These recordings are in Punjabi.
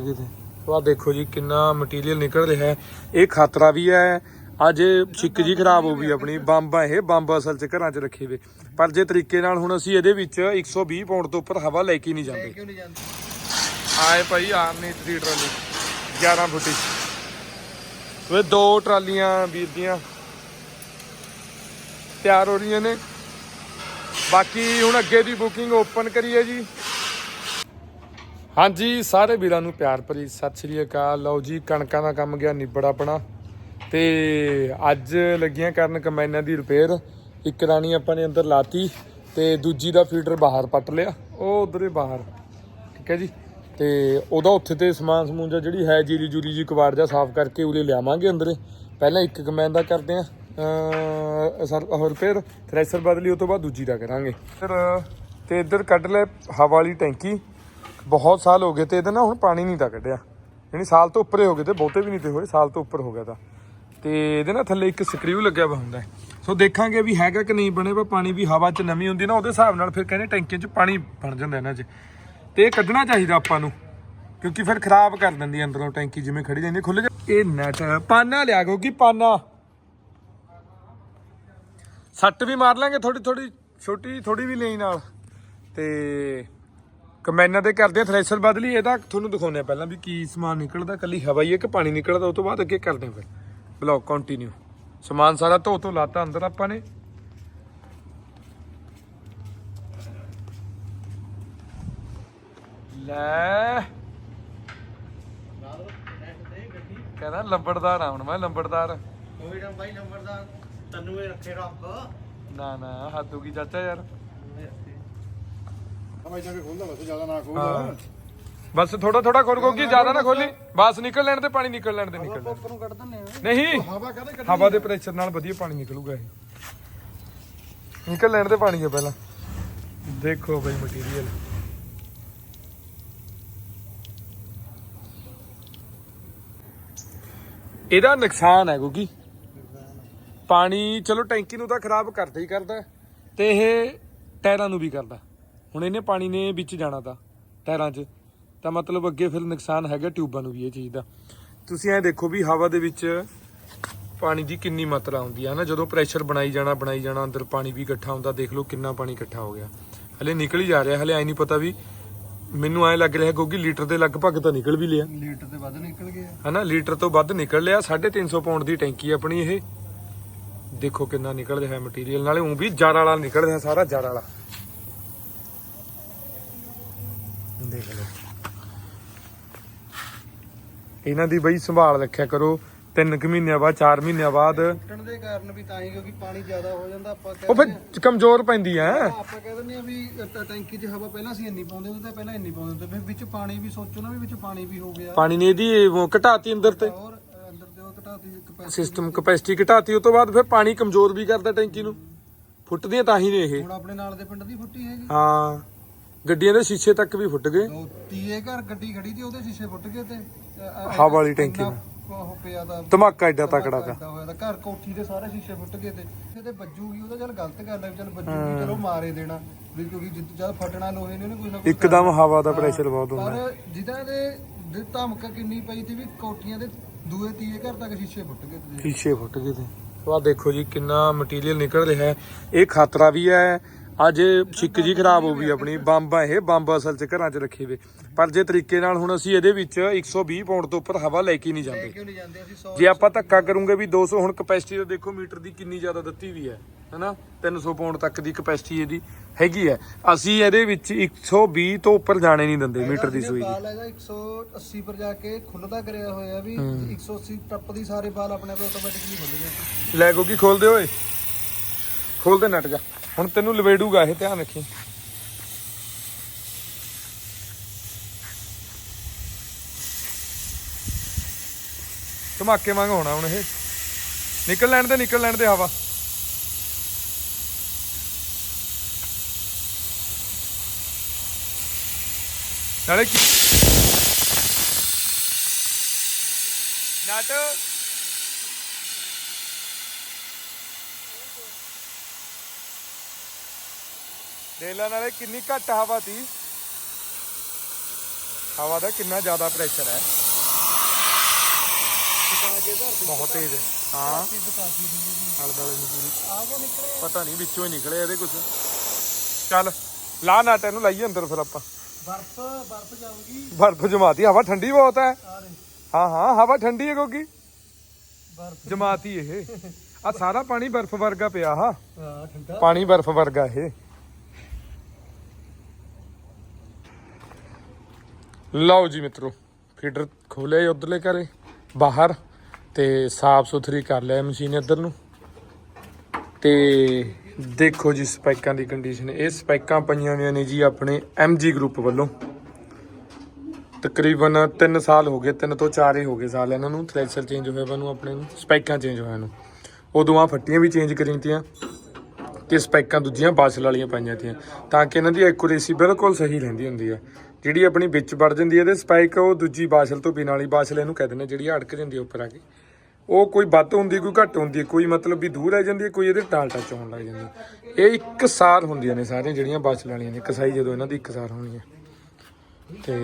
ਗਏ ਤੇ। ਆਹ ਦੇਖੋ ਜੀ ਕਿੰਨਾ ਮਟੀਰੀਅਲ ਨਿਕਲ ਰਿਹਾ ਹੈ। ਇਹ ਖਤਰਾ ਵੀ ਹੈ। ਅੱਜ ਛਿੱਕ ਜੀ ਖਰਾਬ ਹੋ ਗਈ ਆਪਣੀ। ਬੰਬ ਆ ਇਹ। ਬੰਬ ਅਸਲ 'ਚ ਘਰਾਂ 'ਚ ਰੱਖੇ ਵੇ। ਪਰ ਜੇ ਤਰੀਕੇ ਨਾਲ ਹੁਣ ਅਸੀਂ ਇਹਦੇ ਵਿੱਚ 120 ਪੌਂਡ ਤੋਂ ਉੱਪਰ ਹਵਾ ਲੈ ਕੇ ਨਹੀਂ ਜਾਂਦੇ। ਆਏ ਭਾਈ ਆਰਮੀ ਦੀ ਟਰਾਲੀ। 11 ਫੁੱਟੀ। ਵੇ ਦੋ ਟਰਾਲੀਆਂ ਵੀਰ ਦੀਆਂ। ਤਿਆਰ ਹੋ ਰਹੀਆਂ ਨੇ। ਬਾਕੀ ਹੁਣ ਅੱਗੇ ਦੀ ਬੁਕਿੰਗ ਓਪਨ ਕਰੀਏ ਜੀ। ਹਾਂਜੀ, ਸਾਰੇ ਵੀਰਾਂ ਨੂੰ ਪਿਆਰ ਭਰੀ ਸਤਿ ਸ਼੍ਰੀ ਅਕਾਲ। ਲਓ ਜੀ, ਕਣਕਾਂ ਦਾ ਕੰਮ ਗਿਆ ਨਿਬੜ ਆਪਣਾ ਤੇ ਅੱਜ ਲੱਗੀਆਂ ਕਰਨ ਕੰਬਾਈਨਾਂ ਦੀ ਰਿਪੇਅਰ। ਇੱਕ ਰਾਣੀ ਆਪਾਂ ਨੇ ਅੰਦਰ ਲਾਤੀ ਤੇ ਦੂਜੀ ਦਾ ਫੀਡਰ ਬਾਹਰ ਪੱਟ ਲਿਆ। ਉਹ ਉਧਰੇ ਬਾਹਰ। ਠੀਕ ਹੈ ਜੀ? ਤੇ ਉਹਦਾ ਉੱਥੇ ਤੇ ਸਮਾਨ ਸਮੂਨ ਜਾਂ ਜਿਹੜੀ ਹੈ, ਜੀਰੀ ਜੂਰੀ ਜੀ ਕਵਾੜ ਜਾ ਸਾਫ਼ ਕਰਕੇ ਉਰੇ ਲਿਆਵਾਂਗੇ ਅੰਦਰੇ। ਪਹਿਲਾਂ ਇੱਕ ਕਮੈਨ ਦਾ ਕਰਦੇ ਆ ਸਰ ਹੋਰ ਫਿਰ ਥ੍ਰੈਸ਼ਰ ਬਦਲੀ, ਉਹ ਤੋਂ ਬਾਅਦ ਦੂਜੀ ਦਾ ਕਰਾਂਗੇ। ਫਿਰ, ਤੇ ਇੱਧਰ ਕੱਢ ਲੈ ਹਵਾ ਵਾਲੀ ਟੈਂਕੀ। ਬਹੁਤ ਸਾਲ ਹੋ ਗਏ ਤੇ ਇਹਦਾ ਨਾ ਹੁਣ ਪਾਣੀ ਨਹੀਂ ਤਾਂ ਕੱਢਿਆ। ਯਾਨੀ ਸਾਲ ਤੋਂ ਉੱਪਰੇ ਹੋ ਗਏ ਤੇ ਬਹੁਤੇ ਵੀ ਨਹੀਂ ਤੇ ਹੋਏ, ਸਾਲ ਤੋਂ ਉੱਪਰ ਹੋ ਗਿਆ ਤਾਂ। ਤੇ ਇਹਦੇ ਨਾਲ ਥੱਲੇ ਇੱਕ ਸਕਰੀਊ ਲੱਗਿਆ ਵਾ ਹੁੰਦਾ। ਸੋ ਦੇਖਾਂਗੇ ਵੀ ਹੈਗਾ ਕਿ ਨਹੀਂ ਬਣੇ ਪਰ ਪਾਣੀ ਵੀ ਹਵਾ 'ਚ ਨਮੀ ਹੁੰਦੀ ਨਾ, ਉਹਦੇ ਹਿਸਾਬ ਨਾਲ ਫਿਰ ਕਹਿੰਦੇ ਟੈਂਕੀਆਂ 'ਚ ਪਾਣੀ ਬਣ ਜਾਂਦਾ ਇਹਨਾਂ 'ਚ। ਤੇ ਇਹ ਕੱਢਣਾ ਚਾਹੀਦਾ ਆਪਾਂ ਨੂੰ, ਕਿਉਂਕਿ ਫਿਰ ਖਰਾਬ ਕਰ ਦਿੰਦੀ ਅੰਦਰੋਂ ਟੈਂਕੀ ਜਿਵੇਂ ਖੜੀ ਰਹਿੰਦੀ ਖੁੱਲ ਜਾ ਇਹ ਨੈਟ ਪਾਨਾ ਲਿਆ ਕਿਉਂਕਿ ਪਾਨਾ। ਸੱਟ ਵੀ ਮਾਰ ਲਾਂਗੇ ਥੋੜੀ ਥੋੜੀ ਛੋਟੀ ਥੋੜੀ ਵੀ ਲਈ ਨਾਲ। ਤੇ ਕੰਬਾਈਨਰ ਦੇ ਕਰਦੇ ਆ ਥ੍ਰੈਸ਼ਰ ਬਦਲੀ ਇਹਦਾ ਤੁਹਾਨੂੰ ਦਿਖਾਉਂਦੇ ਆ ਪਹਿਲਾਂ ਵੀ ਕੀ ਸਮਾਨ ਨਿਕਲਦਾ ਕੱਲੀ ਹਵਾ ਹੀ ਹੈ ਕਿ ਪਾਣੀ ਨਿਕਲਦਾ ਉਹ ਤੋਂ ਬਾਅਦ ਅੱਗੇ ਕਰਦੇ ਆ ਫਿਰ। ਬਲੌਗ ਕੰਟੀਨਿਊ ਸਮਾਨ ਸਾਰਾ ਧੋ ਧੋ ਲਾਤਾ ਅੰਦਰ ਆਪਾਂ ਨੇ। ਲੈ। ਕਹਿੰਦਾ ਲੰਬੜਦਾਰ ਆ ਹੁਣ ਮੈਂ ਲੰਬੜਦਾਰ। ਕੋਈ ਨਾ ਬਾਈ ਨੰਬਰਦਾਰ ਤੈਨੂੰ ਇਹ ਰੱਖੇ ਰੱਬ। ਨਾ ਨਾ ਹੱਦੂ ਕੀ ਚਾਚਾ ਯਾਰ। ਹਵਾਈ ਜਾ ਕੇ ਖੋਲਦਾ ਬਸ ਜ਼ਿਆਦਾ ਨਾ ਹਾਂ। ਖੋਲਦਾ ਬਸ ਥੋੜਾ ਥੋੜਾ ਖੋਲ ਕੋ ਕੀ ਜ਼ਿਆਦਾ ਨਾ ਖੋਲੀ ਬਸ ਨਿਕਲ ਲੈਣ ਤੇ ਪਾਣੀ ਨਿਕਲ ਲੈਣ ਤੇ ਨਿਕਲ ਲੈਣ। ਉੱਪਰ ਨੂੰ ਕੱਢ ਦਿੰਨੇ ਆ ਨਹੀਂ। ਹਵਾ ਕਹਦੇ ਕੱਢ ਹਵਾ ਦੇ ਪ੍ਰੈਸ਼ਰ ਨਾਲ ਵਧੀਆ ਪਾਣੀ ਨਿਕਲੂਗਾ ਇਹ। ਨਿਕਲ ਲੈਣ ਤੇ ਪਾਣੀ ਹੈ ਪਹਿਲਾਂ। ਦੇਖੋ ਬਈ ਮਟੀਰੀਅਲ ਇਹਦਾ ਨੁਕਸਾਨ ਹੈ ਕਿਉਂਕਿ ਪਾਣੀ ਚਲੋ ਟੈਂਕੀ ਨੂੰ ਤਾਂ ਖਰਾਬ ਕਰਦਾ ਹੀ ਕਰਦਾ ਤੇ ਇਹ ਟਾਇਰਾਂ ਨੂੰ ਵੀ ਕਰਦਾ ਹੁਣ ਇਹਨੇ ਪਾਣੀ ਨੇ ਵਿੱਚ ਜਾਣਾ ਤਾਂ ਟਾਇਰਾਂ 'ਚ। ਤਾਂ ਮਤਲਬ ਅੱਗੇ ਫਿਰ ਨੁਕਸਾਨ ਹੈਗਾ ਟਿਊਬਾਂ ਨੂੰ ਵੀ ਇਹ ਚੀਜ਼ ਦਾ। ਤੁਸੀਂ ਐ ਦੇਖੋ ਵੀ ਹਵਾ ਦੇ ਵਿੱਚ ਪਾਣੀ ਦੀ ਕਿੰਨੀ ਮਾਤਰਾ ਹੁੰਦੀ ਹੈ ਨਾ ਜਦੋਂ ਪ੍ਰੈਸ਼ਰ ਬਣਾਈ ਜਾਣਾ ਬਣਾਈ ਜਾਣਾ ਅੰਦਰ ਪਾਣੀ ਵੀ ਇਕੱਠਾ ਹੁੰਦਾ ਦੇਖ ਲਓ ਕਿੰਨਾ ਪਾਣੀ ਇਕੱਠਾ ਹੋ ਗਿਆ। ਹਲੇ ਨਿਕਲ ਹੀ ਜਾ ਰਿਹਾ ਹਲੇ ਐ ਨਹੀਂ ਪਤਾ ਵੀ ਮੈਨੂੰ ਐ ਲੱਗ ਰਿਹਾ ਕਿਉਂਕਿ ਲੀਟਰ ਦੇ ਲਗਭਗ ਤਾਂ ਨਿਕਲ ਵੀ ਲਿਆ। ਲੀਟਰ ਤੇ ਵੱਧ ਨਿਕਲ ਗਿਆ ਹਨਾ? ਲੀਟਰ ਤੋਂ ਵੱਧ ਨਿਕਲ ਲਿਆ 350 ਪਾਉਂਡ ਦੀ ਟੈਂਕੀ ਹੈ ਆਪਣੀ ਇਹ। ਦੇਖੋ ਕਿੰਨਾ ਨਿਕਲ ਰਿਹਾ ਮਟੀਰੀਅਲ ਨਾਲੇ ਉਹ ਵੀ ਜੜ ਵਾਲਾ ਨਿਕਲ ਰਿਹਾ ਸਾਰਾ ਜੜ ਵਾਲਾ। ਦੇਖ ਲਓ। ਇਹਨਾਂ ਦੀ ਬਈ ਸੰਭਾਲ ਰੱਖਿਆ ਕਰੋ। 3 ਕੁ ਮਹੀਨਿਆਂ ਬਾਅਦ 4 ਮਹੀਨਿਆਂ ਬਾਅਦ। ਟੁੱਟਣ ਦੇ ਕਾਰਨ ਵੀ ਤਾਂ ਹੀ ਕਿਉਂਕਿ ਪਾਣੀ ਜ਼ਿਆਦਾ ਹੋ ਜਾਂਦਾ ਆਪਾਂ ਉਹ ਕਹਿੰਦੇ ਫਿਰ ਕਮਜ਼ੋਰ ਪੈਂਦੀ ਐ ਆਪਾਂ ਕਹਿ ਦਿੰਦੇ ਆ ਵੀ ਟ- ਟੈਂਕੀ 'ਚ ਹਵਾ ਪਹਿਲਾਂ ਅਸੀਂ ਇੰਨੀ ਪਾਉਂਦੇ ਹੁੰਦੇ ਤੇ ਪਹਿਲਾਂ ਇੰਨੀ ਪਾਉਂਦੇ ਹੁੰਦੇ। ਫਿਰ ਵਿੱਚ ਪਾਣੀ ਵੀ ਸੋਚੋ ਨਾ ਵੀ ਵਿੱਚ ਪਾਣੀ ਵੀ ਹੋ ਗਿਆ। ਪਾਣੀ ਨੇ ਇਹਦੀ ਉਹ ਘਟਾਤੀ ਅੰਦਰ ਤੇ। ਹੋਰ ਅ, ਅੰਦਰ ਤੇ ਉਹ ਘਟਾਤੀ ਕਪੈਸਿਟੀ ਸਿਸਟਮ ਕਪੈਸਿਟੀ ਘਟਾਤੀ ਉਸ ਤੋਂ ਬਾਅਦ ਫਿਰ ਪਾਣੀ ਕਮਜ਼ੋਰ ਵੀ ਕਰਦਾ ਟੈਂਕੀ ਨੂੰ। ਫੁੱਟਦੀਆਂ ਤਾਂ ਹੀ ਨੇ ਇਹ। ਹੁਣ ਆਪਣੇ ਨਾਲ ਦੇ ਪਿੰਡ ਦੀ ਫੁੱਟੀ ਹੈਗੀ। ਹਾਂ। ਗੱਡੀਆਂ ਦੇ ਸ਼ੀਸ਼ੇ ਤੱਕ ਵੀ ਫੁੱਟ ਗਏ। ਉਹ ਤੀਏ ਘਰ ਗੱਡੀ ਖੜੀ ਤੇ ਉਹਦੇ ਸ਼ੀਸ਼ੇ ਫੁੱਟ ਗਏ ਤੇ ਅ, ਅ, ਹਵਾ ਵਾਲੀ ਟੈਂਕੀ ਇੰਨਾ ਨਾਲ। ਉਹ ਪਿਆ ਦਾ ਧਮਾਕਾ ਐਡਾ ਤਕੜਾ ਦਾ ਹੋਇਆ ਘਰ ਕੋਠੀ ਦੇ ਸਾਰੇ ਸ਼ੀਸ਼ੇ ਫੁੱਟ ਗਏ ਤੇ ਤੇ ਵੱਜੂਗੀ ਉਹਦਾ ਚੱਲ ਗਲਤ ਗੱਲ ਹੈ ਚੱਲ ਵੱਜੂਗੀ ਚਲੋ ਮਾਰੇ ਦੇਣਾ ਵੀ ਕਿਉਂਕਿ ਜਿੱਦ ਜਦ ਫਟਣਾ ਲੋਹੇ ਨੇ ਉਹਨੇ ਕੁਝ ਨਾ ਕੁਝ ਇੱਕਦਮ ਹਵਾ ਦਾ ਪ੍ਰੈਸ਼ਰ ਬਹੁਤ ਹੁੰਦਾ। ਪਰ ਜਿਹਦਾ ਦੇ ਦੇ ਧਮਕ ਕਿੰਨੀ ਪਈ ਤੇ ਵੀ ਕੋਠੀਆਂ ਦੇ ਦੂਏ ਤੀਏ ਘਰ ਤੱਕ ਸ਼ੀਸ਼ੇ ਫੁੱਟ ਗਏ ਤੇ। ਸ਼ੀਸ਼ੇ ਫੁੱਟ ਗਏ ਤੇ। ਸੋ ਆਹ ਦੇਖੋ ਜੀ ਕਿੰਨਾ ਮਟੀਰੀਅਲ ਨਿਕਲ ਰਿਹਾ ਹੈ। ਇਹ ਖਤਰਾ ਵੀ ਹੈ ਅੱਜ ਛਿੱਕ ਜੀ ਖਰਾਬ ਹੋ ਗਈ ਆਪਣੀ। ਬੰਬ ਆ ਇਹ ਬੰਬ ਅਸਲ 'ਚ ਘਰਾਂ 'ਚ ਰੱਖੇ ਵੇ। ਪਰ ਜੇ ਤਰੀਕੇ ਨਾਲ ਹੁਣ ਅਸੀਂ ਇਹਦੇ ਵਿੱਚ 120 ਪੌਂਡ ਤੋਂ ਉੱਪਰ ਹਵਾ ਲੈ ਕੇ ਨਹੀਂ ਜਾਂਦੇ। ਕਿਉਂ ਨਹੀਂ ਜਾਂਦੇ ਅਸੀਂ 100 ਜੇ ਆਪਾਂ ਧੱਕਾ ਕਰੂੰਗੇ ਵੀ 200 ਹੁਣ ਕਪੈਸਿਟੀ ਤਾਂ ਦੇਖੋ ਮੀਟਰ ਦੀ ਕਿੰਨੀ ਜ਼ਿਆਦਾ ਦਿੱਤੀ ਵੀ ਹੈ ਹਨਾ? 300 ਪੌਂਡ ਤੱਕ ਦੀ ਕਪੈਸਿਟੀ ਇਹਦੀ ਹੈਗੀ ਹੈ। ਅਸੀਂ ਇਹਦੇ ਵਿੱਚ 120 ਤੋਂ ਉੱਪਰ ਜਾਣੇ ਨਹੀਂ ਦਿੰਦੇ ਮੀਟਰ ਦੀ ਸੂਈ ਦੀ। ਬਾਲ ਇਹਦਾ 180 ਪਰ ਜਾ ਕੇ ਖੁੱਲਦਾ ਕਰਿਆ ਹੋਇਆ ਵੀ 180 ਟੱਪਦੀ ਸਾਰੇ ਬਾਲ ਆਪਣੇ ਆਪ ਆਟੋਮੈਟਿਕਲੀ ਖੁੱਲ ਗਏ। ਲੈ ਗੋਗੀ ਖੋਲ ਦੇ ਓਏ। ਖੋਲ ਦੇ ਨਟ ਜਾ। ਹੁਣ ਤੈਨੂੰ ਲਵੇੜੂਗਾ ਇਹ, ਧਿਆਨ ਰੱਖੀ। ਧਮਾਕੇ ਵਾਂਗ ਹੋਣਾ ਹੁਣ ਇਹ। ਨਿਕਲ ਲੈਣ ਦੇ, ਨਿਕਲ ਲੈਣ ਦੇ, ਹਵਾ। ਨਾਲੇ ਕੀ ਨਟ ਡੇਲਾ ਨਾਲੇ ਕਿੰਨੀ ਘੱਟ ਹਵਾ ਤੀ। ਹਵਾ ਦਾ ਕਿੰਨਾ ਜ਼ਿਆਦਾ ਪ੍ਰੈਸ਼ਰ ਹੈ। ਬਹੁਤ ਤੇਜ਼ ਹੈ। ਹਾਂ। ਧਰਤੀ ਸੁਕਾਤੀ ਹੁੰਦੀ ਸੀ ਹਲ ਦਲੇ ਨੂੰ ਪੂਰੀ ਆ ਕੇ ਨਿਕਲੇ ਪਤਾ ਨਹੀਂ ਵਿੱਚੋਂ ਹੀ ਨਿਕਲੇ ਇਹਦੇ ਕੁਝ ਚੱਲ ਲਾ ਨਾਟ ਇਹਨੂੰ ਲਾਈਏ ਅੰਦਰ ਫਿਰ ਆਪਾਂ। ਬਰਫ਼ ਬਰਫ਼ ਜਾਊਗੀ ਬਰਫ਼ ਜਮਾਤੀ ਹਵਾ ਠੰਡੀ ਬਹੁਤ ਹੈ। ਹਾਂ ਹਾਂ ਹਵਾ ਠੰਡੀ ਹੈ ਕਿਉਂਕਿ। ਬਰਫ਼ ਜਮਾਤੀ ਇਹ। ਆ ਸਾਰਾ ਪਾਣੀ ਬਰਫ਼ ਵਰਗਾ ਪਿਆ ਹਾ। ਹਾਂ ਠੰਡਾ। ਪਾਣੀ ਬਰਫ਼ ਵਰਗਾ ਇਹ। ਲਓ ਜੀ ਮਿੱਤਰੋ, ਫੀਡਰ ਖੋਲਿਆ ਉਧਰਲੇ ਘਰੇ, ਬਾਹਰ, ਤੇ ਸਾਫ਼ ਸੁਥਰੀ ਕਰ ਲਿਆ ਮਸ਼ੀਨ ਇੱਧਰ ਨੂੰ। ਤੇ ਦੇਖੋ ਜੀ ਸਪੈਕਾਂ ਦੀ ਕੰਡੀਸ਼ਨ ਇਹ ਸਪੈਕਾਂ ਪਈਆਂ ਹੋਈਆਂ ਨੇ ਜੀ ਆਪਣੇ MG ਗਰੁੱਪ ਵੱਲੋਂ। ਤਕਰੀਬਨ 3 ਸਾਲ ਹੋ ਗਏ 3 ਤੋਂ 4 ਹੀ ਹੋ ਗਏ ਸਾਲ ਇਹਨਾਂ ਨੂੰ ਥ੍ਰੈਸ਼ਰ ਚੇਂਜ ਹੋਇਆ ਵਾ ਨੂੰ ਆਪਣੇ ਨੂੰ, ਸਪੈਕਾਂ ਚੇਂਜ ਹੋਇਆ ਨੂੰ ਉਦੋਂ ਆ ਫੱਟੀਆਂ ਵੀ ਚੇਂਜ ਕਰੀਆਂ ਤੀਆਂ, ਤੇ ਸਪੈਕਾਂ ਦੂਜੀਆਂ ਬਾਸਲ ਵਾਲੀਆਂ ਪਾਈਆਂ ਤੀਆਂ, ਤਾਂ ਕਿ ਇਹਨਾਂ ਦੀ ਐਕੂਰੇਸੀ ਬਿਲਕੁਲ ਸਹੀ ਰਹਿੰਦੀ ਹੁੰਦੀ ਆ। ਜਿਹੜੀ ਆਪਣੀ ਵਿੱਚ ਵੜ ਜਾਂਦੀ ਹੈ ਇਹਦੇ ਸਪਾਈਕ ਉਹ ਦੂਜੀ ਬਾਸਲ ਤੋਂ ਬਿਨਾਂ ਵਾਲੀ ਬਾਸਲ ਇਹਨੂੰ ਕਹਿੰਦੇ ਨੇ ਜਿਹੜੀ ਅੜਕ ਜਾਂਦੀ ਹੈ ਉੱਪਰ ਆ ਕੇ। ਉਹ ਕੋਈ ਵੱਧ ਹੁੰਦੀ ਕੋਈ ਘੱਟ ਹੁੰਦੀ ਹੈ ਕੋਈ ਮਤਲਬ ਵੀ ਦੂਰ ਰਹਿ ਜਾਂਦੀ ਹੈ ਕੋਈ ਇਹਦੇ ਟਾਲ ਟੱਚ ਹੋਣ ਲੱਗ ਜਾਂਦੀ। ਇਹ ਇੱਕ ਸਾਰ ਹੁੰਦੀਆਂ ਨੇ ਸਾਰੀਆਂ ਜਿਹੜੀਆਂ ਬਾਸਲ ਵਾਲੀਆਂ ਨੇ ਕਸਾਈ ਜਦੋਂ ਇਹਨਾਂ ਦੀ ਇੱਕ ਸਾਰ ਹੋਣੀ ਹੈ ਤੇ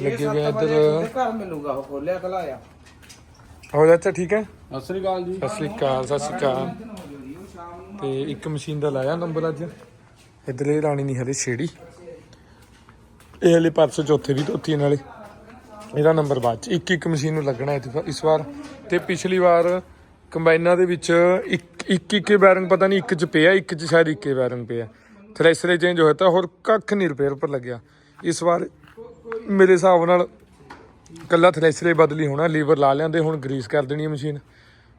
ਲੱਗੇ ਹੋਏ ਇੱਧਰ। ਘਰ ਮਿਲੂਗਾ ਉਹ ਖੋਲਿਆ ਕਲਾਇਆ ਹੋ ਜਾਤਾ ਠੀਕ ਹੈ? ਸਤਿ ਸ੍ਰੀ ਅਕਾਲ ਜੀ। ਸਤਿ ਸ੍ਰੀ ਅਕਾਲ ਸਤਿ ਸ੍ਰੀ ਅਕਾਲ। ਤੇ ਇੱਕ ਮਸ਼ੀਨ ਦਾ ਲਾਇਆ ਨੰਬਰ ਅੱਜ। ਇਧਰਲੇ ਰਾਣੀ ਨਹੀਂ ਹਲੇ ਛੇੜੀ। ਇਹ ਵਾਲੇ ਪਰਸ ਚੌਥੇ ਵੀ ਧੋਤੀ ਨਾਲੇ ਇਹਦਾ ਨੰਬਰ ਬਾਅਦ ਚ। ਇੱਕ ਇੱਕ ਮਸ਼ੀਨ ਨੂੰ ਲੱਗਣਾ ਹੈ ਇਸ ਵਾਰ। ਤੇ ਪਿਛਲੀ ਵਾਰ ਕੰਬਾਈਨਾਂ ਦੇ ਵਿੱਚ ਇੱਕ ਇੱਕ ਇੱਕ ਬੈਰਿੰਗ ਪਤਾ ਨਹੀਂ ਇੱਕ ਚ ਪਿਆ, ਇੱਕ ਚ ਸ਼ਾਇਦ ਇੱਕੇ ਬੈਰਿੰਗ ਪਿਆ। ਥ੍ਰੈਸ਼ਰ ਚੇਂਜ ਹੋਇਆ ਤਾਂ ਹੋਰ ਕੱਖ ਨਹੀਂ ਰਿਪੇਅਰ ਪਰ ਲੱਗਿਆ। ਇਸ ਵਾਰ ਮੇਰੇ ਹਿਸਾਬ ਨਾਲ ਕੱਲਾ ਥ੍ਰੈਸ਼ਰ ਬਦਲੀ ਹੋਣਾ ਲੀਵਰ ਲਾ ਲਿਆਂਦੇ, ਹੁਣ ਗਰੀਸ ਕਰ ਦੇਣੀ ਹੈ ਮਸ਼ੀਨ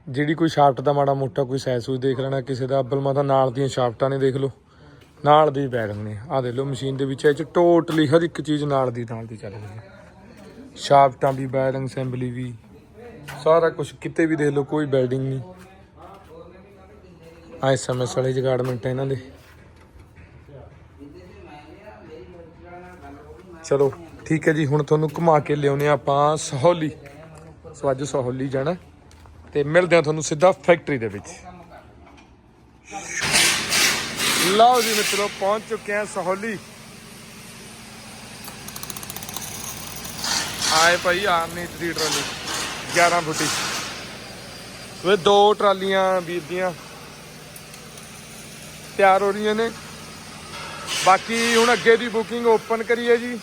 ਜਿਹੜੀ ਕੋਈ ਸ਼ਾਫਟ ਦਾ ਮਾੜਾ ਮੋਟਾ ਕੋਈ ਸੈਸ ਸੂਜ ਦੇਖ ਲੈਣਾ, ਕਿਸੇ ਦਾ ਅੱਬਲ ਮਾਤਾ ਨਾਲ ਦੀਆਂ ਸ਼ਾਫਟਾਂ ਨੇ ਦੇਖ ਲਓ। ਨਾਲ ਦੀ ਬੈਰਿੰਗ ਨੇ। ਆਹ ਦੇ ਲਓ ਮਸ਼ੀਨ ਦੇ ਵਿੱਚ, ਇਹ ਚ ਟੋਟਲੀ ਹਰ ਇੱਕ ਚੀਜ਼ ਨਾਲ ਦੀ ਨਾਲ ਦੀ ਚੱਲ ਰਹੀ ਹੈ। ਸ਼ਾਫਟਾਂ ਵੀ ਬੈਰਿੰਗ ਅਸੈਂਬਲੀ ਵੀ, ਸਾਰਾ ਕੁਝ ਕਿਤੇ ਵੀ ਦੇਖ ਲਓ, ਕੋਈ ਬੈਲਡਿੰਗ ਨਹੀਂ। ਆ ਐਸਐਮਐਸ ਵਾਲੇ ਜਗਾੜਮੈਂਟ ਇਹਨਾਂ ਦੇ। ਚਲੋ, ਠੀਕ ਹੈ ਜੀ, ਹੁਣ ਤੁਹਾਨੂੰ ਘੁਮਾ ਕੇ ਲਿਆਉਨੇ ਆਪਾਂ ਸਹੌਲੀ। ਸੋ ਅੱਜ ਸਹੌਲੀ ਜਾਣਾ ਤੇ ਮਿਲਦੇ ਆ ਤੁਹਾਨੂੰ ਸਿੱਧਾ ਫੈਕਟਰੀ ਦੇ ਵਿੱਚ। ਲਓ ਜੀ ਮਿੱਤਰੋ, ਪਹੁੰਚ ਚੁੱਕੇ ਆ ਸਹੌਲੀ। ਆਏ ਭਾਈ ਆਰਨੀ ਦੀ ਟਰਾਲੀ 11 ਫੁੱਟੀ। ਵੇ ਦੋ ਟਰਾਲੀਆਂ ਵੀਰ ਦੀਆਂ, ਤਿਆਰ ਹੋ ਰਹੀਆਂ ਨੇ। ਬਾਕੀ ਹੁਣ ਅੱਗੇ ਦੀ ਬੁਕਿੰਗ ਓਪਨ ਕਰੀਏ ਜੀ।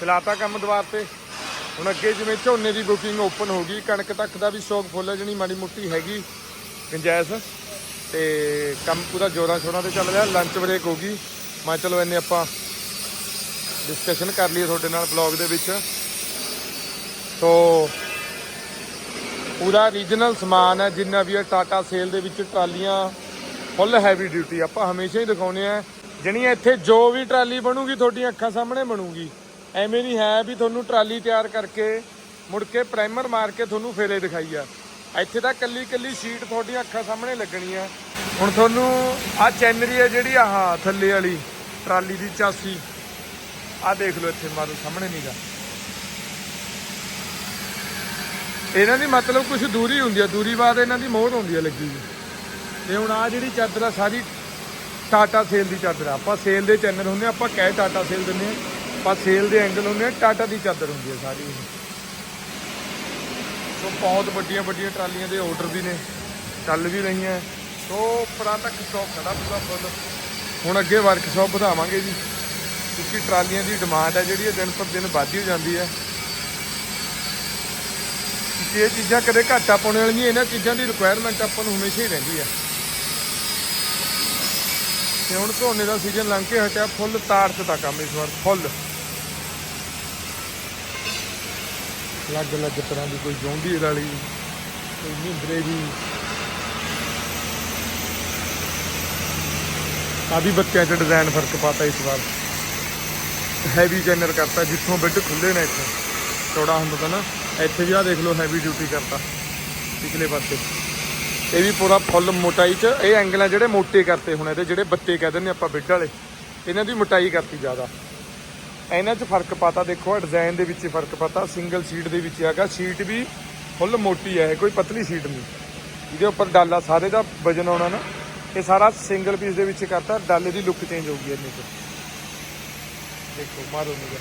ਚਲਾਤਾ ਕੰਮ ਦੁਆਰ ਤੇ। ਹੁਣ ਅੱਗੇ ਜਿਵੇਂ ਝੋਨੇ ਦੀ ਬੁਕਿੰਗ ਓਪਨ ਹੋ ਗਈ, ਕਣਕ ਤੱਕ ਦਾ ਵੀ ਸਟਾਕ ਫੁੱਲ ਜਣੀ ਮਾੜੀ ਮੁੱਟੀ ਹੈਗੀ। ਗੁੰਜਾਇਸ਼ ਤੇ ਕੰਮ ਪੂਰਾ ਜੋਰਾਂ ਸ਼ੋਰਾਂ ਤੇ ਚੱਲ ਰਿਹਾ ਲੰਚ ਬ੍ਰੇਕ ਹੋ ਗਈ। ਮੈਂ ਚਲੋ ਇੰਨੇ ਆਪਾਂ ਡਿਸਕਸ਼ਨ ਕਰ ਲਈਏ ਤੁਹਾਡੇ ਨਾਲ ਬਲੌਗ ਦੇ ਵਿੱਚ। ਸੋ ਪੂਰਾ ਰੀਜਨਲ ਸਮਾਨ ਹੈ, ਜਿੰਨਾ ਵੀ ਹੈ ਟਾਟਾ ਸੇਲ ਦੇ ਵਿੱਚ ਟਰਾਲੀਆਂ ਫੁੱਲ ਹੈਵੀ ਡਿਊਟੀ ਆਪਾਂ ਹਮੇਸ਼ਾ ਹੀ ਦਿਖਾਉਨੇ ਆ ਜਣੀ ਇੱਥੇ ਜੋ ਵੀ ਟਰਾਲੀ ਬਣੂਗੀ, ਤੁਹਾਡੀਆਂ ਅੱਖਾਂ ਸਾਹਮਣੇ ਬਣੂਗੀ। ਐਵੇਂ ਨਹੀਂ ਹੈ ਵੀ ਤੁਹਾਨੂੰ ਟਰਾਲੀ ਤਿਆਰ ਕਰਕੇ ਮੁੜ ਕੇ ਪ੍ਰਾਈਮਰ ਮਾਰ ਕੇ ਤੁਹਾਨੂੰ ਫੇਰੇ ਦਿਖਾਈ ਆ। ਇੱਥੇ ਤਾਂ ਕੱਲੀ ਕੱਲੀ ਸ਼ੀਟ ਤੁਹਾਡੀਆਂ ਅੱਖਾਂ ਸਾਹਮਣੇ ਲੱਗਣੀ ਆ ਹੁਣ ਤੁਹਾਨੂੰ ਆ ਚੈਨਰੀ ਹੈ ਜਿਹੜੀ ਆਹ ਥੱਲੇ ਵਾਲੀ, ਟਰਾਲੀ ਦੀ ਚਾਸੀ ਆ ਦੇਖ ਲਓ ਇੱਥੇ ਮਾਰੂ, ਸਾਹਮਣੇ ਨਹੀਂਗਾ ਇਹਨਾਂ ਦੀ ਮਤਲਬ ਕੁਝ ਦੂਰੀ ਹੁੰਦੀ ਆ, ਦੂਰੀ ਬਾਅਦ ਇਹਨਾਂ ਦੀ ਮੋਹਰ ਹੁੰਦੀ ਆ ਲੱਗੀ ਜੀ ਤੇ ਹੁਣ ਆ ਜਿਹੜੀ ਚਾਦਰ ਆ, ਸਾਰੀ ਟਾਟਾ ਸੇਲ ਦੀ ਚਾਦਰ ਆ। ਆਪਾਂ ਸੇਲ ਦੇ ਚੈਨਲ ਹੁੰਦੇ ਆ, ਆਪਾਂ ਕਹਿ ਟਾਟਾ ਸੇਲ ਦਿੰਦੇ ਆ। ਆਪਾਂ ਸੇਲ ਦੇ ਐਂਗਲ ਹੁੰਦੇ ਆ, ਟਾਟਾ ਦੀ ਚਾਦਰ ਹੁੰਦੀ ਆ ਸਾਰੀ ਇਹ। ਸੋ ਬਹੁਤ ਵੱਡੀਆਂ ਵੱਡੀਆਂ ਟਰਾਲੀਆਂ ਦੇ ਆਰਡਰ ਵੀ ਨੇ। ਚੱਲ ਵੀ ਰਹੀਆਂ ਸੋ ਪਰਾਂ ਤੱਕ ਸਟਾਕ ਖੜਾ ਪੂਰਾ ਫੁੱਲ ਹੁਣ ਅੱਗੇ ਵਰਕਸ਼ਾਪ ਵਧਾਵਾਂਗੇ ਜੀ। ਕਿਉਂਕਿ ਟਰਾਲੀਆਂ ਦੀ ਡਿਮਾਂਡ ਹੈ ਜਿਹੜੀ ਇਹ ਦਿਨ ਪਰ ਦਿਨ ਵੱਧਦੀ ਹੋ ਜਾਂਦੀ ਹੈ ਕਿ ਇਹ ਚੀਜ਼ਾਂ ਕਦੇ ਘਾਟਾ ਪਾਉਣ ਵਾਲੀਆਂ ਨਹੀਂ, ਇਹਨਾਂ ਚੀਜ਼ਾਂ ਦੀ ਰਿਕੁਆਇਰਮੈਂਟ ਆਪਾਂ ਨੂੰ ਹਮੇਸ਼ਾ ਹੀ ਰਹਿੰਦੀ ਹੈ ਤੇ ਹੁਣ ਝੋਨੇ ਦਾ ਸੀਜ਼ਨ ਲੰਘ ਕੇ ਹਟਿਆ ਫੁੱਲ ਤਾੜ ਦਾ ਕੰਮ ਇਸ ਵਾਰ ਫੁੱਲ ਅਲੱਗ ਅਲੱਗ ਤਰ੍ਹਾਂ ਦੀ ਕੋਈ ਜੌਂਡੀ ਵਾਲੀ ਕੋਈ ਮਹਿੰਦਰੇ ਦੀ। ਆ ਵੀ ਬੱਚਿਆਂ 'ਚ ਡਿਜ਼ਾਈਨ ਫ਼ਰਕ ਪਾਤਾ ਇਸ ਵਾਰ। ਹੈਵੀ ਜਨਰ ਕਰਤਾ, ਜਿੱਥੋਂ ਬੈੱਡ ਖੁੱਲੇ ਨੇ ਇੱਥੇ। ਚੌੜਾ ਹੁੰਦਾ ਤਾਂ ਨਾ, ਇੱਥੇ ਵੀ ਆ ਦੇਖ ਲਓ ਹੈਵੀ ਡਿਊਟੀ ਕਰਤਾ, ਪਿਛਲੇ ਪਾਸੇ। ਇਹ ਵੀ ਪੂਰਾ ਫੁੱਲ ਮੋਟਾਈ 'ਚ, ਇਹ ਐਂਗਲ ਆ ਜਿਹੜੇ ਮੋਟੇ ਕਰਤੇ ਹੁਣ ਇਹਦੇ, ਜਿਹੜੇ ਬੱਤੇ ਕਹਿ ਦਿੰਦੇ ਆਪਾਂ ਬਿੱਡ ਵਾਲੇ। ਇਹਨਾਂ ਦੀ ਮੋਟਾਈ ਕਰਤੀ ਜ਼ਿਆਦਾ। ਇਹਨਾਂ 'ਚ ਫ਼ਰਕ ਪਾਤਾ ਦੇਖੋ ਡਿਜ਼ਾਈਨ ਦੇ ਵਿੱਚ ਫ਼ਰਕ ਪਾਤਾ ਸਿੰਗਲ ਸੀਟ ਦੇ ਵਿੱਚ ਹੈਗਾ। ਸੀਟ ਵੀ ਫੁੱਲ ਮੋਟੀ ਹੈ, ਇਹ ਕੋਈ ਪਤਲੀ ਸੀਟ ਨਹੀਂ। ਇਹਦੇ ਉੱਪਰ ਡਾਲਾ ਸਾਰੇ ਦਾ ਵਜਨ ਆਉਣਾ ਨਾ, ਇਹ ਸਾਰਾ ਸਿੰਗਲ ਪੀਸ ਦੇ ਵਿੱਚ ਕਰਤਾ, ਡਾਲੇ ਦੀ ਲੁੱਕ ਚੇਂਜ ਹੋ ਗਈ ਇਹਨੇ 'ਚ ਦੇਖੋ, ਮਾਰੋ ਨਿਗਾ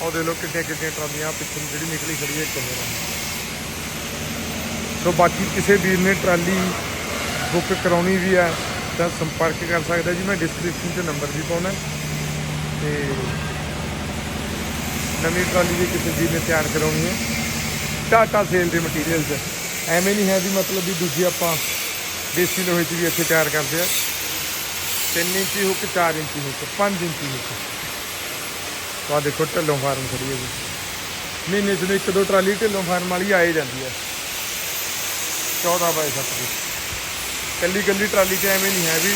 ਉਹ ਦੇ ਲੋ ਕਿੱਡੇ ਕਿੱਡੇ ਟਰਾਲੀਆਂ ਪਿੱਛੇ ਜਿਹੜੀ ਨਿਕਲੀ ਖੜੀ ਹੈ, ਇੱਕ ਸੋ ਬਾਕੀ ਕਿਸੇ ਵੀਰ ਨੇ ਟਰਾਲੀ ਬੁੱਕ ਕਰਾਉਣੀ ਵੀ ਹੈ ਤਾਂ ਸੰਪਰਕ ਕਰ ਸਕਦਾ ਜੀ, ਮੈਂ ਡਿਸਕ੍ਰਿਪਸ਼ਨ 'ਚ ਨੰਬਰ ਵੀ ਪਾਉਣਾ। ਤੇ ਨਵੀਂ ਟਰਾਲੀ ਵੀ ਕਿਸੇ ਵੀਰ ਨੇ ਤਿਆਰ ਕਰਾਉਣੀ ਹੈ। ਟਾਟਾ ਸੇਲ ਦੇ ਮਟੀਰੀਅਲਸ ਐਵੇਂ ਨਹੀਂ ਹੈ ਵੀ ਮਤਲਬ ਵੀ ਦੂਜੀ ਆਪਾਂ ਦੇਸੀ ਲੋਹੇ 'ਚ ਵੀ ਇੱਥੇ ਤਿਆਰ ਕਰਦੇ ਆ 3 ਇੰਚੀ ਹੁੱਕ 4 ਇੰਚੀ ਹੁੱਕ 5 ਇੰਚੀ ਹੁੱਕ ਤਾਂ ਦੇਖੋ, ਢੱਲੋਂ ਫਾਰਮ ਖੜੀ ਹੈ ਜੀ। ਮਹੀਨੇ 'ਚ ਇੱਕ ਦੋ ਟਰਾਲੀ ਢੱਲੋਂ ਫਾਰਮ ਵਾਲੀ ਆਏ ਜਾਂਦੀ ਹੈ। 14 ਬਾਈ 7 ਦੀ। ਕੱਲੀ ਕੱਲੀ ਟਰਾਲੀ 'ਚ ਐਵੇਂ ਨਹੀਂ ਹੈ ਵੀ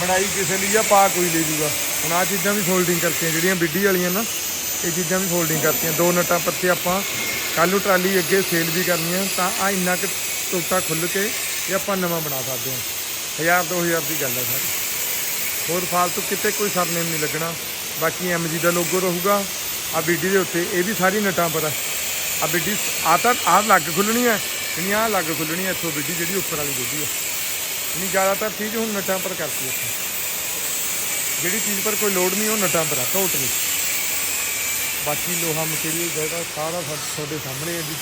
ਬਣਾਈ ਕਿਸੇ ਲਈ ਆ ਪਾ ਕੋਈ ਲੈ ਜੂਗਾ। ਹੁਣ ਆ ਚੀਜ਼ਾਂ ਵੀ ਫੋਲਡਿੰਗ ਕਰਤੀਆਂ, ਜਿਹੜੀਆਂ ਬਿੱਡੀ ਵਾਲੀਆਂ ਨਾ, ਇਹ ਚੀਜ਼ਾਂ ਵੀ ਫੋਲਡਿੰਗ ਕਰਤੀਆਂ। ਦੋ ਨਟਾਂ ਪੱਤੇ ਆਪਾਂ ਕੱਲ੍ਹ ਨੂੰ ਟਰਾਲੀ ਅੱਗੇ ਸੇਲ ਵੀ ਕਰਨੀ ਆ ਤਾਂ ਆ ਇੰਨਾ ਕੁ ਟੋਟਾ ਖੁੱਲ ਕੇ ਇਹ ਆਪਾਂ ਨਵਾਂ ਬਣਾ ਸਕਦੇ ਹਾਂ। ਹਜ਼ਾਰ, ਦੋ ਹਜ਼ਾਰ ਦੀ ਗੱਲ ਹੈ ਸਾਡੀ ਹੋਰ ਫਾਲਤੂ ਕਿਤੇ ਕੋਈ ਸਰਨੇਮ ਨਹੀਂ ਲੱਗਣਾ। ਬਾਕੀ ਐਮਜੀ ਦਾ ਲੋਗੋ ਰਹੂਗਾ। ਆ ਬੀਡੀ ਦੇ ਉੱਤੇ ਇਹ ਵੀ ਸਾਰੀ ਨਟਾਂ ਪਰ ਆ। ਆ ਬੀਡੀ ਆ ਤਾਂ ਆ ਲੱਗ ਖੁੱਲਣੀ ਹੈ। ਨਹੀਂ ਆ ਲੱਗ ਖੁੱਲਣੀ ਇੱਥੋਂ ਬੀਡੀ ਜਿਹੜੀ ਉੱਪਰ ਵਾਲੀ ਬੀਡੀ ਆ। ਨਹੀਂ ਜ਼ਿਆਦਾਤਰ ਚੀਜ਼ ਹੁਣ ਨਟਾਂ ਪਰ ਕਰਤੀ ਇੱਥੇ। ਜਿਹੜੀ ਚੀਜ਼ ਪਰ ਕੋਈ ਲੋਡ ਨਹੀਂ, ਉਹ ਨਟਾਂ ਪਰ ਆ ਟੋਟਲੀ ਬਾਕੀ ਲੋਹਾ ਮਟੀਰੀਅਲ ਜਿਹੜਾ ਸਾਰਾ ਸਾ- ਤੁਹਾਡੇ ਸਾਹਮਣੇ ਹੈ ਜੀ।